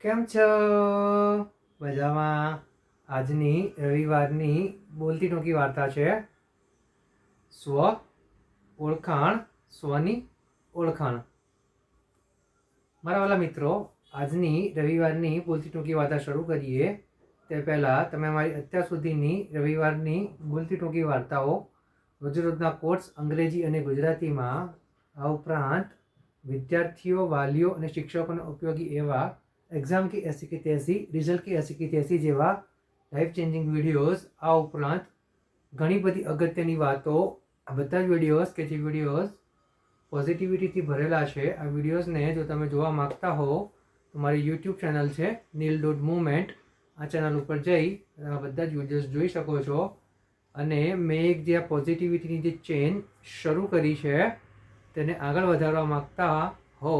કેમ છો? મજામાં. આજની રવિવારની બોલતી ટૂંકી વાર્તા છે, સ્વ ઓળખાણ, સ્વની ઓળખાણ. મારા વાલા મિત્રો, આજની રવિવારની બોલતી ટૂંકી વાર્તા શરૂ કરીએ. તે પહેલાં તમે મારી અત્યાર સુધીની રવિવારની બોલતી ટૂંકી વાર્તાઓ રોજરોજના કોર્સ અંગ્રેજી અને ગુજરાતીમાં આ ઉપરાંત વિદ્યાર્થીઓ, વાલીઓ અને શિક્ષકોને ઉપયોગી એવા એક્ઝામ કે એસી કે તેસી રિઝલ્ટ એસી કે તેસી જેવા લાઈફ ચેન્જિંગ વિડીયોઝ આ ઉપરાંત ઘણી બધી અગત્યની વાતો આ બધા જ વિડીયોઝ કે જે વિડીયોઝ પોઝિટિવિટીથી ભરેલા છે આ વિડીયોઝને જો તમે જોવા માગતા હો તો મારી યુટ્યુબ ચેનલ છે નીલ ડોટ મુવમેન્ટ આ ચેનલ ઉપર જઈ આ બધા જ વિડીયોઝ જોઈ શકો છો અને મેં એક જે આ પોઝિટિવિટીની જે ચેન શરૂ કરી છે તેને આગળ વધારવા માગતા હો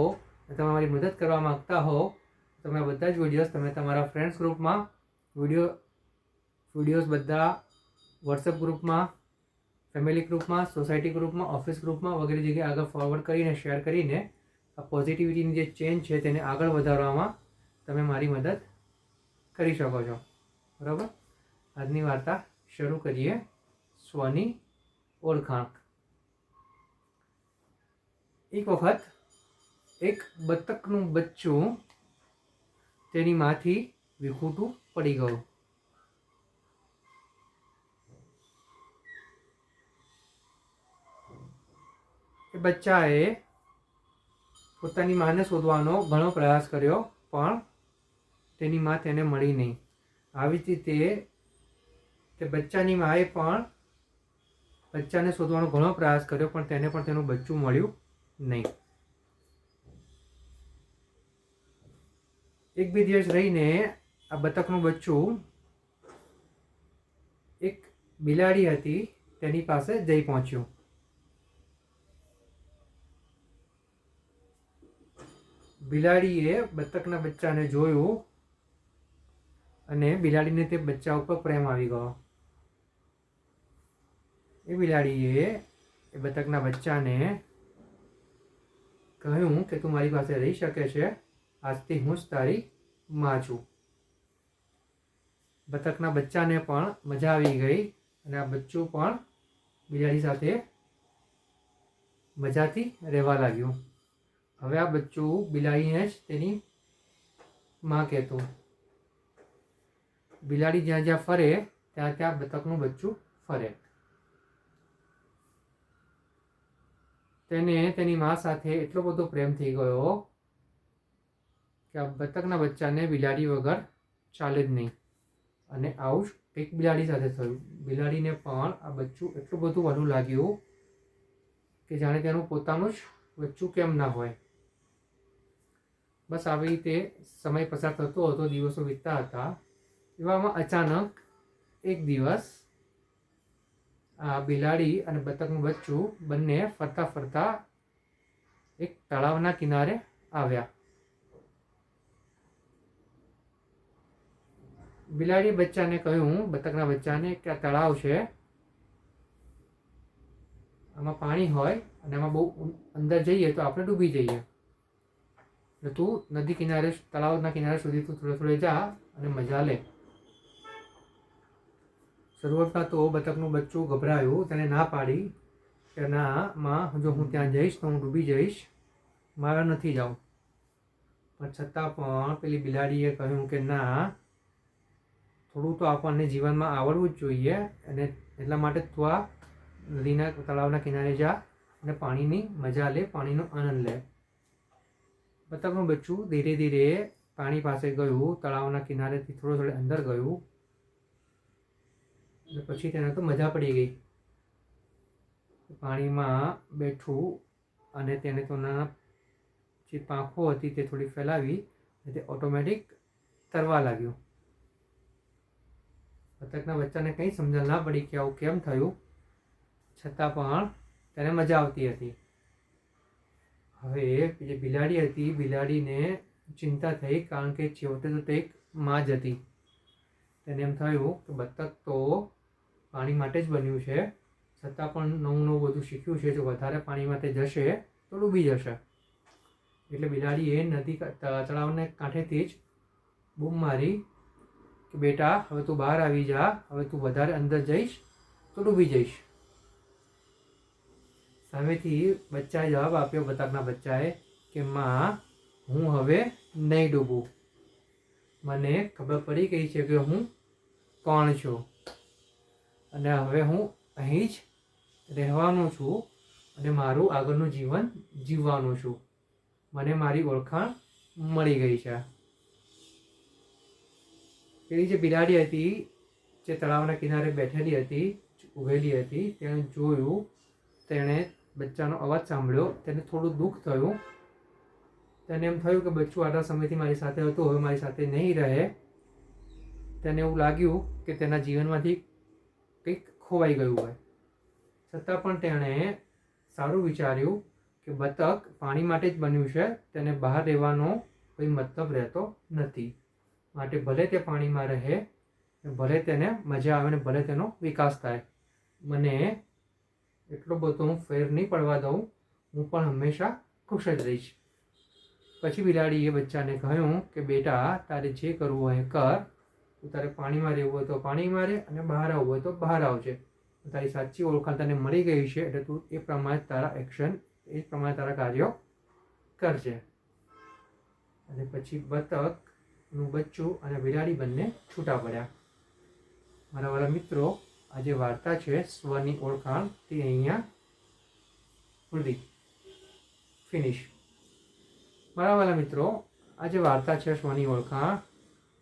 તમે મારી મદદ કરવા માગતા હો તમે બધા જ વિડીયોઝ તમે તમારા ફ્રેન્ડ્સ ગ્રુપમાં વીડિયો વિડીયોઝ બધા વોટ્સએપ ગ્રુપમાં ફેમિલી ગ્રુપમાં સોસાયટી ગ્રુપમાં ઓફિસ ગ્રુપમાં વગેરે જગ્યાએ આગળ ફોરવર્ડ કરીને શેર કરીને આ પોઝિટિવિટીની જે ચેન્જ છે તેને આગળ વધારવામાં તમે મારી મદદ કરી શકો છો. બરાબર? આજની વાર્તા શરૂ કરીએ સ્વની ઓળખાણ. એક વખત એક બતકનું બચ્ચું તેની માથી વિખૂટું પડી ગયું. એ બચ્ચાએ પોતાની માને શોધવાનો ઘણો પ્રયાસ કર્યો, પણ તેની માં તેને મળી નહીં. આવી રીતે તે બચ્ચાની માએ પણ બચ્ચાને શોધવાનો ઘણો પ્રયાસ કર્યો, પણ તેને પણ તેનું બચ્ચું મળ્યું નહીં. એક બે દિવસ રહીને આ બતકનું બચ્ચું એક બિલાડી હતી, તેની પાસે જઈ પહોંચ્યું. બિલાડીએ બતકના બચ્ચાને જોયું અને બિલાડીને તે બચ્ચા ઉપર પ્રેમ આવી ગયો. એ બિલાડીએ એ બતકના બચ્ચાને કહ્યું કે તું મારી પાસે રહી શકે છે. આજથી હું જ તારી માં છું. બતકના બચ્ચાને પણ મજા આવી ગઈ અને આ બચ્ચું પણ બિલાડી સાથે મજાથી રહેવા લાગ્યું. હવે આ બચ્ચું બિલાડીને જ તેની માં કહેતું. બિલાડી જ્યાં જ્યાં ફરે, ત્યાં ત્યાં બતકનું બચ્ચું ફરે. તેને તેની મા સાથે એટલો બધો પ્રેમ થઈ ગયો કે આ બતકના બચ્ચાને બિલાડી વગર ચાલે જ નહીં. અને આવું જ એક બિલાડી સાથે થયું. બિલાડીને પણ આ બચ્ચું એટલું બધું વહેલું લાગ્યું કે જાણે તેનું પોતાનું જ બચ્ચું કેમ ના હોય. બસ આવી રીતે સમય પસાર થતો હતો, દિવસો વીતતા હતા. એવામાં અચાનક એક દિવસ આ બિલાડી અને બતકનું બચ્ચું બંને ફરતા ફરતા એક તળાવના કિનારે આવ્યા. બિલાડી બચ્ચાને કહ્યું, બતકના બચ્ચાને, કે આ તળાવ છે. આમાં પાણી હોય અને એમાં બહુ અંદર જઈએ તો આપણે ડૂબી જઈએ. એટલે તું નદી કિનારે તળાવના કિનારે સુધી તું થોડે થોડે જા અને મજા લે. શરૂઆતમાં તો બતકનું બચ્ચું ગભરાયું, તેને ના પાડી કે ના, માં, જો હું ત્યાં જઈશ તો હું ડૂબી જઈશ. મારા નથી જાઉં. પણ છતાં પણ પેલી બિલાડીએ કહ્યું કે ના થોડું તો આપણને જીવનમાં આવડવું જ જોઈએ અને એટલા માટે તું આ નદીના તળાવના કિનારે જા અને પાણીની મજા લે, પાણીનો આનંદ લે. બતકનું બચ્ચું, ધીરે ધીરે પાણી પાસે ગયું, તળાવના કિનારેથી થોડું થોડે અંદર ગયું. અને પછી તેને તો મજા પડી ગઈ. પાણીમાં બેઠું અને તેને તો જે પાંખો હતી તે થોડી ફેલાવી અને તે ઓટોમેટિક તરવા લાગ્યું. બતકના બચ્ચાને કંઈ સમજણ ના પડી કે આવું કેમ થયું. છતાં પણ તેને મજા આવતી હતી. હવે જે બિલાડી હતી, બિલાડીને ચિંતા થઈ કારણ કે છેવટે તો તે એક માં જ હતી. તેને એમ થયું કે બતક તો પાણી માટે જ બન્યું છે. છતાં પણ નવું નવું બધું શીખ્યું છે. જો વધારે પાણી માટે જશે તો ડૂબી જશે. એટલે બિલાડીએ નદી તળાવને કાંઠેથી જ બૂમ મારી કે બેટા, હવે તું બહાર આવી જા, હવે તું વધારે અંદર જઈશ તો ડૂબી જઈશ. સામેથી બચ્ચાએ જવાબ આપ્યો, બતકના બચ્ચાએ, કે માં, હું હવે નહીં ડૂબું. મને ખબર પડી ગઈ છે કે હું કોણ છું. અને હવે હું અહીં જ રહેવાનું છું અને મારું આગળનું જીવન જીવવાનું છું. મને મારી ઓળખાણ મળી ગઈ છે. પેલી જે બિલાડી હતી, જે તળાવના કિનારે બેઠેલી હતી ઊભેલી હતી, તેણે જોયું, તેણે બચ્ચાનો અવાજ સાંભળ્યો, તેને થોડું દુઃખ થયું. તેને એમ થયું કે બચ્ચું આટલા સમયથી મારી સાથે હતું, હવે મારી સાથે નહીં રહે. તેને એવું લાગ્યું કે તેના જીવનમાંથી કંઈક ખોવાઈ ગયું હોય. છતાં પણ તેણે સારું વિચાર્યું કે બતક પાણી માટે જ બન્યું છે, તેને બહાર રહેવાનો કોઈ મતલબ રહેતો નથી. માટે ભલે તે પાણીમાં રહે, ભલે તેને મજા આવે ને ભલે તેનો વિકાસ થાય. મને એટલો બધો હું ફેર નહીં પડવા દઉં. હું પણ હંમેશા ખુશ જ રહીશ. પછી બિલાડીએ બચ્ચાને કહ્યું કે, બેટા, તારે જે કરવું હોય કર. તું તારે પાણીમાં રહેવું હોય તો પાણીમાં રહે અને બહાર આવવું હોય તો બહાર આવજે. તારી સાચી ઓળખાણ તને મળી ગઈ છે એટલે તું એ પ્રમાણે તારા એક્શન એ પ્રમાણે તારા કાર્યો કરજે. અને પછી બતકનું બચ્ચું અને બિલાડી બંને છૂટા પડ્યા. મારા વાળા મિત્રો આ જે વાર્તા છે સ્વની ઓળખાણ. તે અહીંયા પૂરી ફિનિશ મારા વાળા મિત્રો આ જે વાર્તા છે સ્વની ઓળખાણ.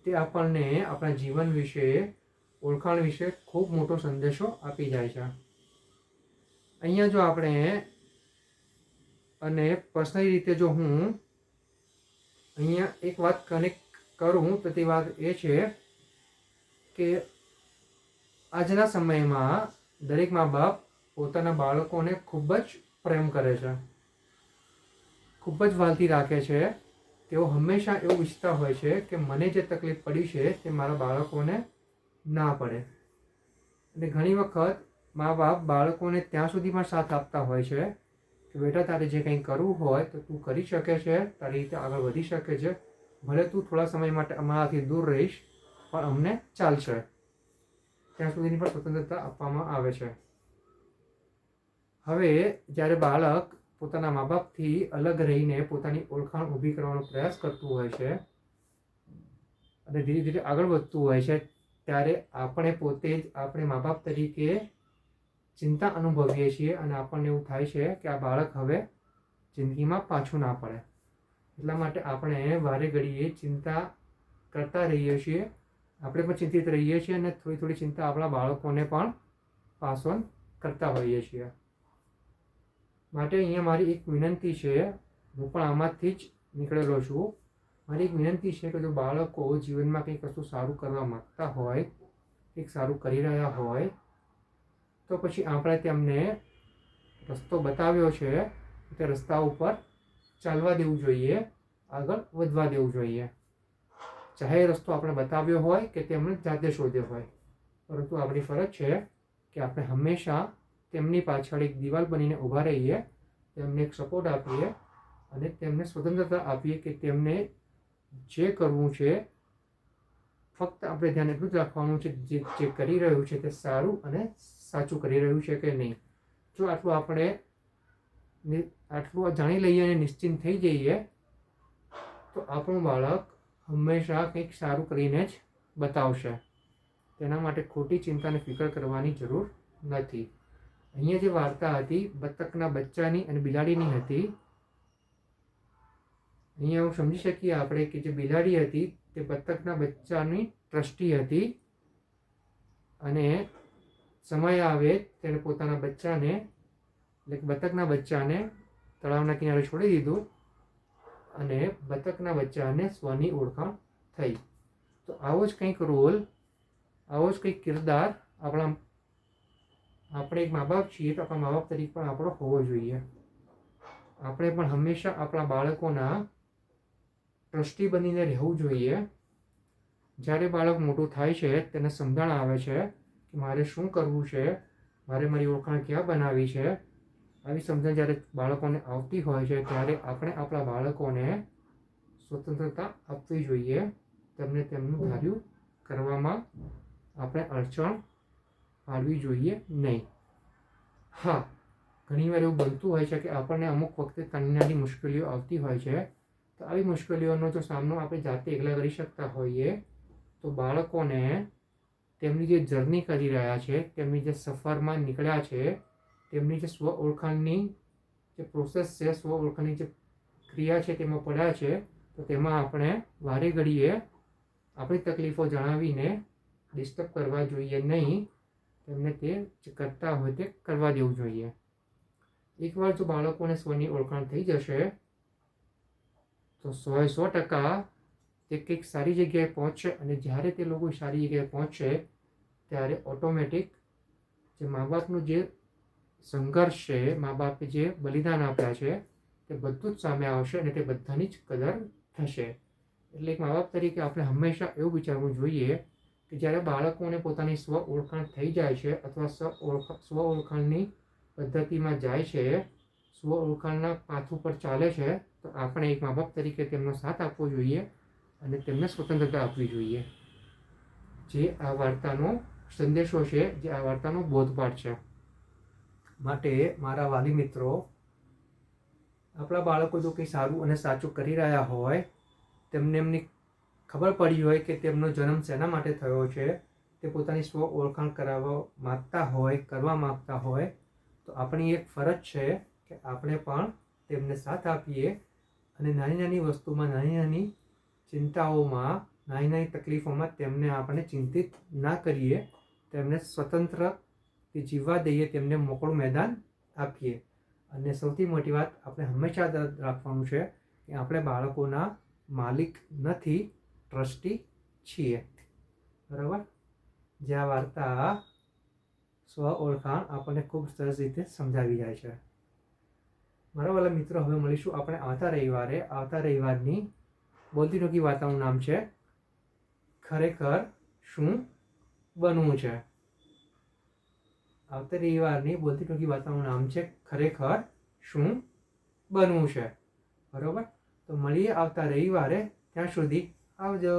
તે આપણને આપણા જીવન વિશે, ઓળખાણ વિશે ખૂબ મોટો સંદેશો આપી જાય છે. અહીંયા જો આપણે અને પર્સનલી રીતે જો હું અહીંયા એક વાત કનેક્ટ કરું વાત એ છે કે આજના સમયમાં દરેક મા બાપ પોતાના બાળકોને ખૂબ જ પ્રેમ કરે છે. ખૂબ જ વાલથી રાખે છે. તેઓ હંમેશા એવું ઈચ્છતા હોય છે કે મને જે તકલીફ પડી છે તે મારા બાળકોને ના પડે. અને ઘણી વખત મા બાપ બાળકોને ત્યાં સુધી પણ સાથ આપતા હોય છે કે બેટા તારે જે કંઈ કરવું હોય તો તું કરી શકે છે, તારી રીતે આગળ વધી શકે છે. ભલે તું થોડા સમય માટે અમારાથી દૂર રહીશ, પણ અમને ચાલશે. ત્યાં સુધીની પણ સ્વતંત્રતા આપવામાં આવે છે. હવે, જ્યારે બાળક પોતાના મા બાપથી અલગ રહીને પોતાની ઓળખાણ ઊભી કરવાનો પ્રયાસ કરતું હોય છે, અને ધીરે ધીરે આગળ વધતું હોય છે, ત્યારે આપણે પોતે જ આપણે મા બાપ તરીકે ચિંતા અનુભવીએ છીએ અને આપણને એવું થાય છે કે આ બાળક હવે જિંદગીમાં પાછું ના પડે. એટલા માટે આપણે વારે ઘડીએ ચિંતા કરતા રહીએ છીએ. આપણે પણ ચિંતિત રહીએ છીએ અને થોડી થોડી ચિંતા આપણા બાળકોને પણ પાસ કરતા હોઈએ છીએ. માટે અહીંયા મારી એક વિનંતી છે, હું પણ આમાંથી જ નીકળેલો છું. મારી એક વિનંતી છે કે જો બાળકો જીવનમાં કંઈક કશું સારું કરવા માગતા હોય, કંઈક સારું કરી રહ્યા હોય, તો પછી આપણે તેમને રસ્તો બતાવ્યો છે, તે રસ્તા ઉપર ચાલવા દેવું જોઈએ, આગળ વધવા દેવું જોઈએ. ચાહે રસ્તો આપણે બતાવ્યો હોય કે તેમણે જાતે શોધ્યો હોય. પરંતુ આપણી ફરજ છે કે આપણે હંમેશા તેમની પાછળ એક દિવાલ બનીને ઊભા રહીએ, તેમને એક સપોર્ટ આપીએ અને તેમને સ્વતંત્રતા આપીએ કે તેમને જે કરવું છે, ફક્ત આપણે ધ્યાન એટલું જ રાખવાનું છે જે જે કરી રહ્યું છે તે સારું અને સાચું કરી રહ્યું છે કે નહીં. જો આટલું આપણે આટલું જાણી લઈએ અને નિશ્ચિંત થઈ જઈએ, તો આપણું બાળક હંમેશા કંઈક સારું કરીને જ બતાવશે. તેના માટે ખોટી ચિંતાને ફિકર કરવાની જરૂર નથી. અહીંયા જે વાર્તા હતી, બતકના બચ્ચાની અને બિલાડીની હતી, અહીંયા હું સમજી શકીએ આપણે કે જે બિલાડી હતી, તે બતકના બચ્ચાની ટ્રસ્ટી હતી અને સમય આવે તેણે પોતાના બચ્ચાને એટલે બતકના બચ્ચાને તળાવના કિનારે છોડી દીધું અને બતકના બચ્ચાને સ્વની ઓળખાણ થઈ. તો આવો જ કંઈક રોલ આવો જ કંઈક કિરદાર આપણા, આપણે એક મા બાપ છીએ તો આપણા મા બાપ તરીકે પણ આપણો હોવો જોઈએ. આપણે પણ હંમેશા આપણા બાળકોના ટ્રસ્ટી બનીને રહેવું જોઈએ. જ્યારે બાળક મોટું થાય છે, તેને સમજણ આવે છે કે મારે શું કરવું છે? મારે મારી ઓળખાણ ક્યાં બનાવવી છે? આવી સમજણ જ્યારે બાળકોને આવતી હોય છે, ત્યારે આપણે આપણા બાળકોને સ્વતંત્રતા આપવી જોઈએ. તેમને તેમનું ધાર્યું કરવામાં આપણે અડચણ પાડવી જોઈએ નહીં. હા ઘણીવાર એવું બનતું હોય છે કે આપણને અમુક વખતે નાની મુશ્કેલીઓ આવતી હોય છે. તો આવી મુશ્કેલીઓનો જો સામનો આપણે જાતે એકલા કરી શકતા હોઈએ, તો બાળકોને તેમની જે જર્ની કરી રહ્યા છે, તેમની જે સફરમાં નીકળ્યા છે તેમની જે સ્વ ઓળખાણની જે પ્રોસેસ છે, સ્વ ઓળખાણની જે ક્રિયા છે તેમાં પડ્યા છે, તો તેમાં આપણે વારે ઘડીએ આપણી તકલીફો જણાવીને ડિસ્ટર્બ કરવા જોઈએ નહીં. તેમને તે કરતા હોય તે કરવા દેવું જોઈએ. એકવાર જો બાળકોને સ્વની ઓળખાણ થઈ જશે, તો સો સો ટકા તે કંઈક સારી જગ્યાએ પહોંચશે અને જ્યારે તે લોકો સારી જગ્યાએ પહોંચશે, ત્યારે ઓટોમેટિક જે મા બાપનું જે સંઘર્ષ છે મા બાપે જે બલિદાન આપ્યા છે. તે બધું જ સામે આવશે અને તે બધાની જ કદર થશે. એટલે એક મા બાપ તરીકે આપણે હંમેશા એવું વિચારવું જોઈએ કે જ્યારે બાળકોને પોતાની સ્વ ઓળખાણ થઈ જાય છે અથવા સ્વ ઓળખ, સ્વ ઓળખાણની પદ્ધતિમાં જાય છે, સ્વ ઓળખાણના પાથ ઉપર ચાલે છે, તો આપણે એક મા બાપ તરીકે તેમનો સાથ આપવો જોઈએ અને તેમને સ્વતંત્રતા આપવી જોઈએ. જે આ વાર્તાનો સંદેશો છે, જે આ વાર્તાનો બોધપાઠ છે. માટે મારા વાલી મિત્રો, આપણા બાળકો જો કંઈ સારું અને સાચું કરી રહ્યા હોય, તેમને એમની ખબર પડી હોય કે તેમનો જન્મ શેના માટે થયો છે, તે પોતાની સ્વ ઓળખાણ કરાવવા માગતા હોય, કરવા માગતા હોય, તો આપણી એક ફરજ છે કે આપણે પણ તેમને સાથ આપીએ અને નાની નાની વસ્તુમાં, નાની નાની ચિંતાઓમાં, નાની નાની તકલીફોમાં તેમને આપણે ચિંતિત ના કરીએ, તેમને સ્વતંત્ર જીવવા દઈએ તેમને મોકળું મેદાન આપીએ. અને સૌથી મોટી વાત આપણે હંમેશા રાખવાનું છે કે આપણે બાળકોના માલિક નથી, ટ્રસ્ટી છીએ. બરાબર? જે આ વાર્તા સ્વ ઓળખાણ આપણને ખૂબ સરસ રીતે સમજાવી જાય છે. મારા વાલા મિત્રો, હવે મળીશું આપણે આવતા રવિવારે. આવતા રવિવારની બોલતી ટોકી વાર્તાનું નામ છે, ખરેખર શું બનવું છે? આવતા રવિવારની બોલતી ટૂંકી વાર્તાનું નામ છે ખરેખર શું બનવું છે? બરાબર? તો મળીએ આવતા રવિવારે. ત્યાં સુધી આવજો.